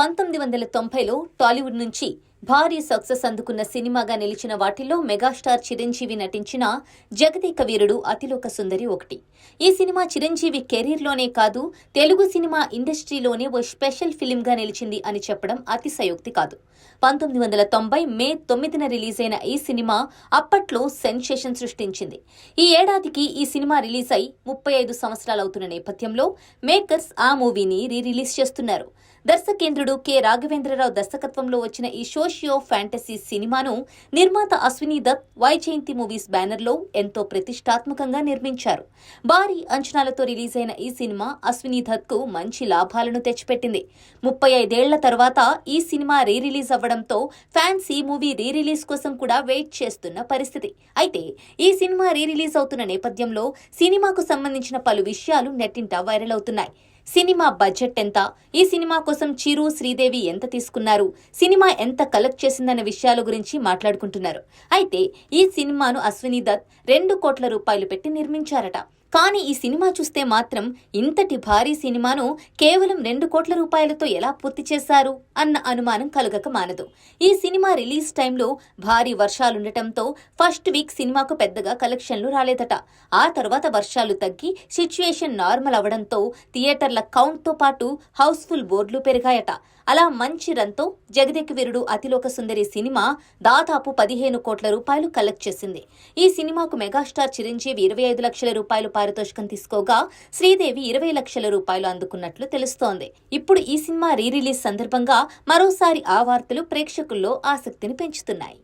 పంతొమ్మిది వందల తొంభైలో టాలీవుడ్ నుంచి భారీ సక్సెస్ అందుకున్న సినిమాగా నిలిచిన వాటిల్లో మెగాస్టార్ చిరంజీవి నటించిన జగదేక వీరుడు అతిలోక సుందరి ఒకటి. ఈ సినిమా చిరంజీవి కెరీర్లోనే కాదు తెలుగు సినిమా ఇండస్ట్రీలోనే ఓ స్పెషల్ ఫిలింగా నిలిచింది అని చెప్పడం అతిశయోక్తి కాదు. పంతొమ్మిది వందల తొంభై మే తొమ్మిదిన రిలీజ్ అయిన ఈ సినిమా అప్పట్లో సెన్సేషన్ సృష్టించింది. ఈ ఏడాదికి ఈ సినిమా రిలీజ్ అయి ముప్పై ఐదు సంవత్సరాలవుతున్న నేపథ్యంలో మేకర్స్ ఆ మూవీని రీ రిలీజ్ చేస్తున్నారు. దర్శకేంద్రుడు కె. రాఘవేంద్రరావు దర్శకత్వంలో వచ్చిన ఈ సోషియో ఫ్యాంటసీ సినిమాను నిర్మాత అశ్విని దత్ వైజయంతి మూవీస్ బ్యానర్లో ఎంతో ప్రతిష్టాత్మకంగా నిర్మించారు. భారీ అంచనాలతో రిలీజ్ అయిన ఈ సినిమా అశ్విని దత్కు మంచి లాభాలను తెచ్చిపెట్టింది. ముప్పై ఐదేళ్ళ తర్వాత ఈ సినిమా రీ రిలీజ్ అవ్వడంతో ఫ్యాన్స్ ఈ మూవీ రీ రిలీజ్ కోసం కూడా వెయిట్ చేస్తున్న పరిస్థితి. అయితే ఈ సినిమా రీ రిలీజ్ అవుతున్న నేపథ్యంలో సినిమాకు సంబంధించిన పలు విషయాలు నెట్టింట వైరల్ అవుతున్నాయి. సినిమా బడ్జెట్ ఎంత? ఈ సినిమా కోసం చిరు శ్రీదేవి ఎంత తీసుకున్నారు? సినిమా ఎంత కలెక్ట్ చేసిందన్న విషయాల గురించి మాట్లాడుకుంటున్నారు. అయితే ఈ సినిమాను అశ్విని దత్ రెండు కోట్ల రూపాయలు పెట్టి నిర్మించారట. కానీ ఈ సినిమా చూస్తే మాత్రం ఇంతటి భారీ సినిమాను కేవలం రెండు కోట్ల రూపాయలతో ఎలా పూర్తి చేశారు అన్న అనుమానం కలగక మానదు. ఈ సినిమా రిలీజ్ టైంలో భారీ వర్షాలుండటంతో ఫస్ట్ వీక్ సినిమాకు పెద్దగా కలెక్షన్లు రాలేదట. ఆ తర్వాత వర్షాలు తగ్గి సిచ్యుయేషన్ నార్మల్ అవడంతో థియేటర్ల కౌంట్తో పాటు హౌస్ఫుల్ బోర్డులు పెరిగాయట. అలా మంచి రన్తో జగదేక వీరుడు అతిలోక సుందరి సినిమా దాదాపు పదిహేను కోట్ల రూపాయలు కలెక్ట్ చేసింది. ఈ సినిమాకు మెగాస్టార్ చిరంజీవి ఇరవై ఐదు లక్షల రూపాయలు పారితోషికం తీసుకోగా శ్రీదేవి ఇరవై లక్షల రూపాయలు అందుకున్నట్లు తెలుస్తోంది. ఇప్పుడు ఈ సినిమా రీ రిలీజ్ సందర్భంగా మరోసారి ఆ వార్తలు ప్రేక్షకుల్లో ఆసక్తిని పెంచుతున్నాయి.